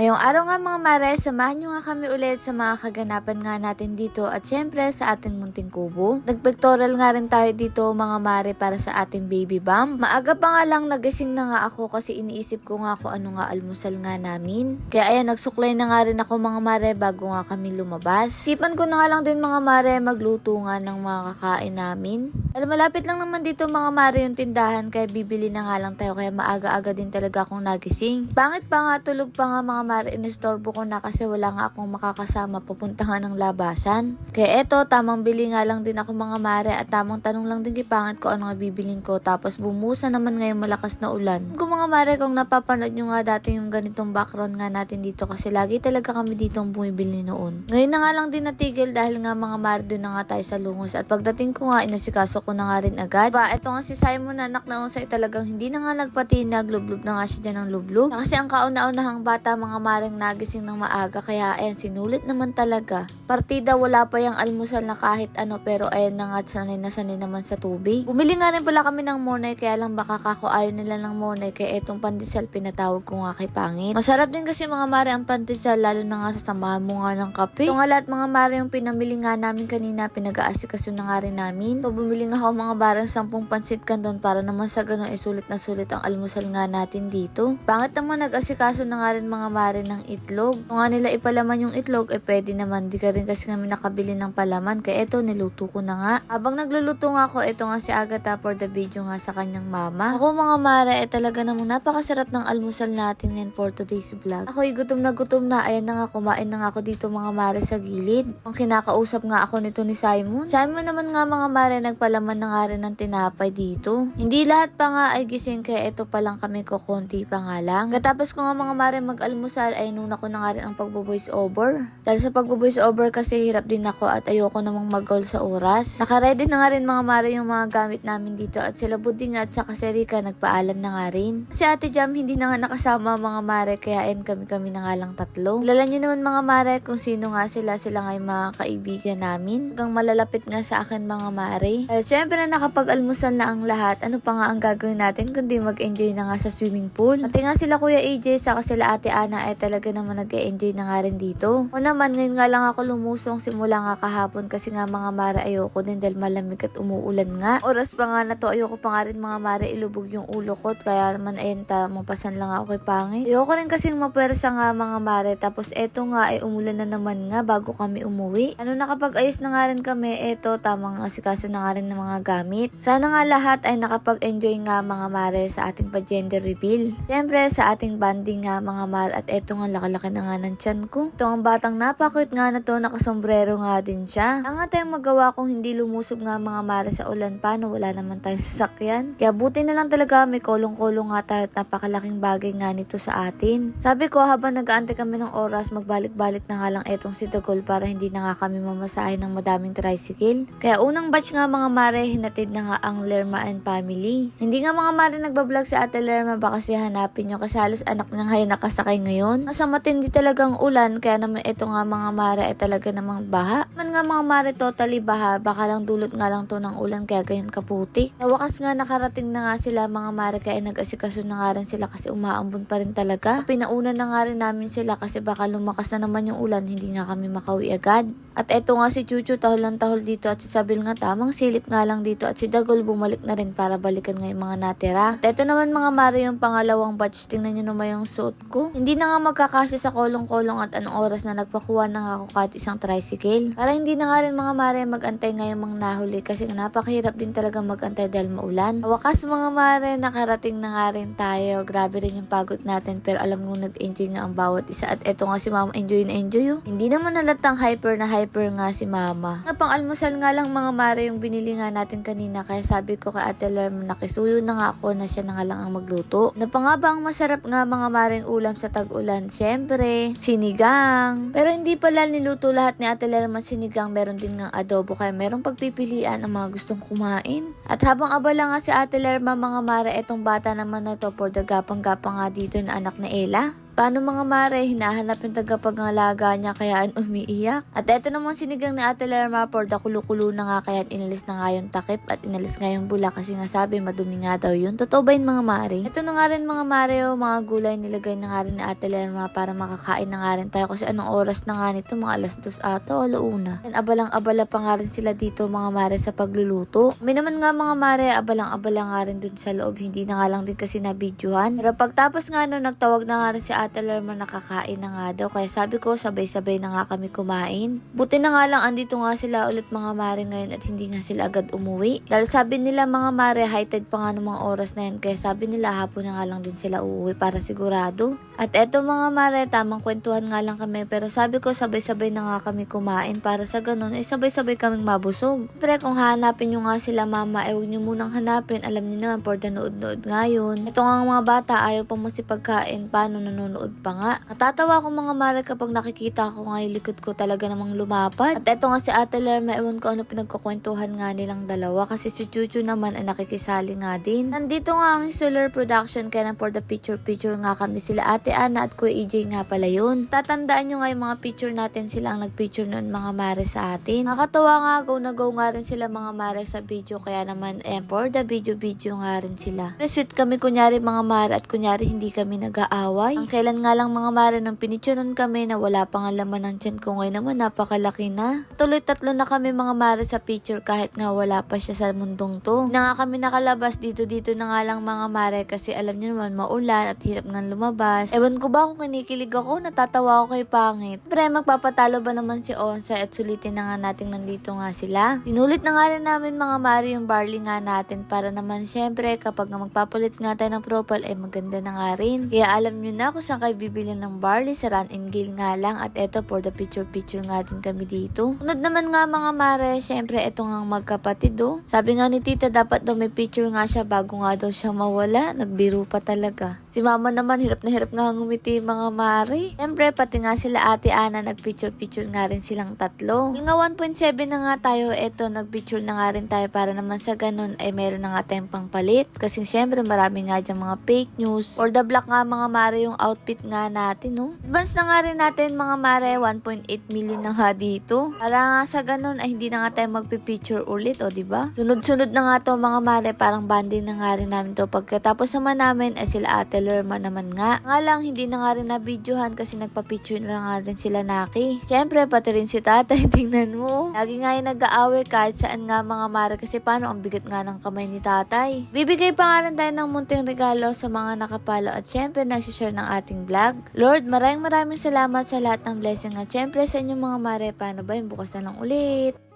Ngayong araw nga mga mare, samahan nyo nga kami ulit sa mga kaganapan nga natin dito at syempre sa ating munting kubo. Nagpictorial nga rin tayo dito mga mare para sa ating baby bump. Maaga pa nga lang nagising na nga ako kasi iniisip ko nga kung ano nga almusal nga namin. Kaya ayan, nagsuklay na nga rin ako mga mare bago nga kami lumabas. Sipan ko na nga lang din mga mare magluto nga ng mga kakain namin. Alam, malapit lang naman dito mga mare yung tindahan kaya bibili na nga lang tayo kaya maaga-aga din talaga akong nagising. Pangit pa nga, tulog pa nga mga mare, inestorbo ko na kasi wala nga akong makakasama papunta nga ng labasan. Kaya eto, tamang bili nga lang din ako mga mare at tamang tanong lang din kay Pangit ko ano nga bibiling ko tapos bumusa naman ngayon malakas na ulan. Kung mga mare, kung napapanood nyo nga dati yung ganitong background nga natin dito kasi lagi talaga kami dito bumibili noon. Ngayon na nga lang din natigil dahil nga mga mare doon na nga tayo sa lungos at pagdating ko nga inasikaso ko na nga rin agad. Ba, eto nga si Simon anak na unsay talagang hindi na nga nagpatinag, lublub na nga siya dyan ng lublub. Kasi ang kauna-unahang bata mga maring nagising ng maaga kaya ayan sinulit naman talaga. Partida wala pa yung almusal na kahit ano pero ayan na nga sanay na sanay naman sa tubig. Bumili nga rin pala kami ng monay kaya lang baka kako ayaw nila ng monay kaya etong pandesal pinatawag ko nga kay Pangit. Masarap din kasi mga mare ang pandesal lalo na nga sa samahan mo nga ng kape. Ito nga lahat mga mare yung pinamili nga namin kanina pinag-aasikaso na nga rin namin. So bumili nga ako mga barang sampung pansit doon para naman sa ganun ay sulit na sulit ang almusal nga natin dito. Pangit naman nag-asikaso na nga rin mga mare ng itlog. Kung nga nila ipalaman yung itlog, eh pwede naman. Di ka rin kasi kami nakabili ng palaman. Kaya eto, niluto ko na nga. Habang nagluluto nga ako, ito nga si Agatha for the video nga sa kanyang mama. Ako mga mare, eh talaga namang napakasarap ng almusal natin ngayon for today's vlog. Ako'y gutom na gutom na. Ayan na nga, kumain na nga ako dito mga mare sa gilid. Ang kinakausap nga ako nito ni Simon. Simon naman nga mga mare, nagpalaman na nga rin ng tinapay dito. Hindi lahat pa nga ay gising kaya ito pa lang kami ko konti pa nga lang. Katapos ko nga mga mare mag-almusal ay nuna ko na nga rin ang pagbo-voice over. Dahil sa pagbo-voice over kasi hirap din ako at ayoko namang mag-goal sa oras. Nakaready na nga rin mga mare yung mga gamit namin dito at sila Buding at saka si Rika nagpaalam na nga rin. Si Ate Jam hindi na nga nakasama mga mare kaya ayun kami-kami na nga lang tatlo. Lala nyo naman mga mare kung sino nga sila. Sila nga yung mga kaibigan namin. Hanggang malalapit nga sa akin mga mare. Eh, syempre na nakapag-almusal na ang lahat. Ano pa nga ang gagawin natin kundi mag-enjoy na nga sa swimming pool. Pati nga sila Kuya AJ saka sila Ate Ana ay talaga naman nag-enjoy na nga rin dito. O naman ngayon nga lang ako lumusong simula nga kahapon kasi nga mga mare ayoko din dahil malamig at umuulan nga. Oras pa nga na to ayoko pa nga rin mga mare ilubog yung ulo ko kaya naman ayun mapasan lang ako kay pangit. Ayoko rin kasing mapersa nga mga mare tapos eto nga ay umulan na naman nga bago kami umuwi. Ano nakapag-ayos na nga rin kami eto tamang asikaso na nga rin ng mga gamit. Sana nga lahat ay nakapag-enjoy nga mga mare sa ating pa-gender reveal. Siyempre sa ating banding nga mga mare at eto nga laki-laki na nga ng tiyan ko. Ito ang batang napakit nga na to nakasombrero nga din siya. Ang nga tayong magawa kung hindi lumusob nga mga mare sa ulan paano wala naman tayong sasakyan. Kaya buti na lang talaga may kolong-kolong nga tayo at napakalaking bagay nga nito sa atin. Sabi ko habang nag-aantay kami ng oras magbalik-balik na nga lang etong si Dagol para hindi na nga kami mamasahe ng madaming tricycle. Kaya unang batch nga mga mare hinatid na nga ang Lerma and family. Hindi nga mga mare nagbablog si Ate Lerma baka si hanapin nyo kasi halos anak niya ngayon nakasakay ngayon. Nasa matindi talagang ulan kaya naman ito nga mga mare ay talaga namang baha. Man nga mga mare totally baha baka lang dulot nga lang to ng ulan kaya ganyan kaputik. Sa wakas nga nakarating na nga sila mga mare kaya nag-asikaso na nga rin sila kasi umaambon pa rin talaga. Pinauna na nga rin namin sila kasi baka lumakas na naman yung ulan hindi nga kami makauwi agad. At eto nga si Chuchu tahol lang tahol dito at si Sabil nga tamang silip nga lang dito at si Dagol bumalik na rin para balikan nga yung mga natira. At eto naman mga mare yung pangalawang batch tingnan nyo naman yung suot ko. Hindi na nga magkakasya sa kolong-kolong at anong oras na nagpakuha na nga ako kahit isang tricycle. Para hindi na nga rin mga mare magantay nga yung mga nahuli kasi napakahirap din talaga magantay dahil maulan. Wakas mga mare nakarating na nga rin tayo. Grabe rin yung pagod natin pero alam kong nag-enjoy nga ang bawat isa at eto nga si mama enjoy na enjoy oh. Hindi naman nalatang hyper na hyper nga si mama. Nga pang almusal nga lang mga mare yung binili nga natin kanina kaya sabi ko kay Ate Lerm nakisuyo na nga ako na siya na nga lang ang magluto. Na pa nga ba ang masarap nga mga maring ulam sa tag-ulan? Siyempre, sinigang. Pero hindi pala niluto lahat ni Ate Lerm ang sinigang. Meron din nga adobo kaya merong pagpipilian ang mga gustong kumain. At habang abala nga si Ate Lerma mga mare etong bata naman na to for the gapang-gapang nga dito na anak na Ella. Paano mga mare, hinahanap yung tagapangalaga niya kaya umiiyak. At eto namang sinigang ni Ate Lerma for the kulo-kulo na nga kaya inalis na nga yung takip at inalis nga yung bula kasi nga sabi madumi nga daw yun. Totoo ba yun mga mare? Ito na nga rin mga mare o mga gulay nilagay na nga rin ni Ate Lerma para makakain na nga rin tayo kasi anong oras na nga nito mga alas dos ata o alauna. And abalang-abala pa nga rin sila dito mga mare sa pagluluto. May naman nga mga mare abalang-abala nga rin dun sa loob hindi na nga lang din kasi nabidyohan. Pero pagtapos nga no nagtawag na nga rin si Ate Lerma nakakain na nga daw kaya sabi ko sabay-sabay na nga kami kumain. Buti na nga lang andito nga sila ulit mga mare ngayon at hindi nga sila agad umuwi. Dahil sabi nila mga mare high pa nga ng mga oras na yan kaya sabi nila hapon na nga lang din sila uuwi para sigurado. At eto mga mare tamang kwentuhan nga lang kami pero sabi ko sabay-sabay na nga kami kumain para sa ganun ay sabay-sabay kaming mabusog. Pero kung hanapin nyo nga sila mama ay huwag nyo munang hanapin alam niyo naman for the nood-nood ngayon. Ito nga mga bata ayaw pa mo si pagkain paano nanonood pa nga. Natatawa ko mga mare kapag nakikita ko nga yung likod ko talaga namang lumapad. At eto nga si Ate Lerma ewan ko ano pinagkukwentuhan nga nilang dalawa kasi si Chuchu naman ay nakikisali nga din. Nandito nga ang Solar Production kaya for the picture-picture nga kami sila Ate Ana at Kuya EJ nga pala yun. Tatandaan nyo nga yung mga picture natin sila ang nagpicture noon mga mare sa atin. Nakakatawa nga go na go nga rin sila mga mare sa video kaya naman eh, for the video-video nga rin sila. Sweet kami kunyari mga mare at kunyari hindi kami nag-aaway. Ang kailan nga lang mga mare nung pinicturean kami na wala pa nga laman ng tiyan ko ngayon naman napakalaki na. Tuloy tatlo na kami mga mare sa picture kahit nga wala pa siya sa mundong to. Na nga kami nakalabas dito-dito na nga lang mga mare kasi alam niyo naman maulan at hirap nga lumabas. Ewan ko ba kung kinikilig ako, natatawa ako kay Pangit. Pre, magpapatalo ba naman si Onsa at sulitin na nga natin nandito nga sila. Sinulit na nga rin namin mga mare yung barley nga natin para naman syempre kapag magpapalit nga tayo ng propal ay maganda na nga rin. Kaya alam nyo na kung saan kayo bibili ng barley sa Run and Gill nga lang at eto for the picture picture nga din kami dito. Unod naman nga mga mare, syempre eto nga magkapatid oh. Sabi nga ni tita dapat daw may picture nga siya bago nga daw siya mawala. Nagbiro pa talaga. Si mama naman hirap na hirap nga ngumiti mga mare. Syempre pati nga sila ate Ana nagpicture picture nga rin silang tatlo. Yung nga 1.7 na nga tayo, eto nagpicture na nga rin tayo para naman sa ganun ay meron na nga tayong pangpalit. Kasi syempre marami nga dyan mga fake news. For the black nga mga mare yung outfit nga natin no. Advance na nga rin natin mga mare 1.8 million na nga dito. Para nga sa ganun ay hindi na nga tayo magpipicture ulit o ba? Sunod-sunod na nga to mga mare parang banding na nga rin namin to. Pagkatapos naman namin ay sila ate Lerma naman nga. Nga lang hindi na nga rin na videohan kasi nagpa-picture na nga rin sila Naki. Syempre pati rin si tatay tingnan mo. Lagi nga yung nag-aaway kahit saan nga mga mare kasi paano ang bigat nga ng kamay ni tatay. Bibigay pa nga rin tayo ng munting regalo sa mga nakapalo at syempre nagsishare ng ating vlog. Lord, maraming maraming salamat sa lahat ng blessing at syempre sa inyong mga mare. Paano ba yun? Bukas na lang ulit.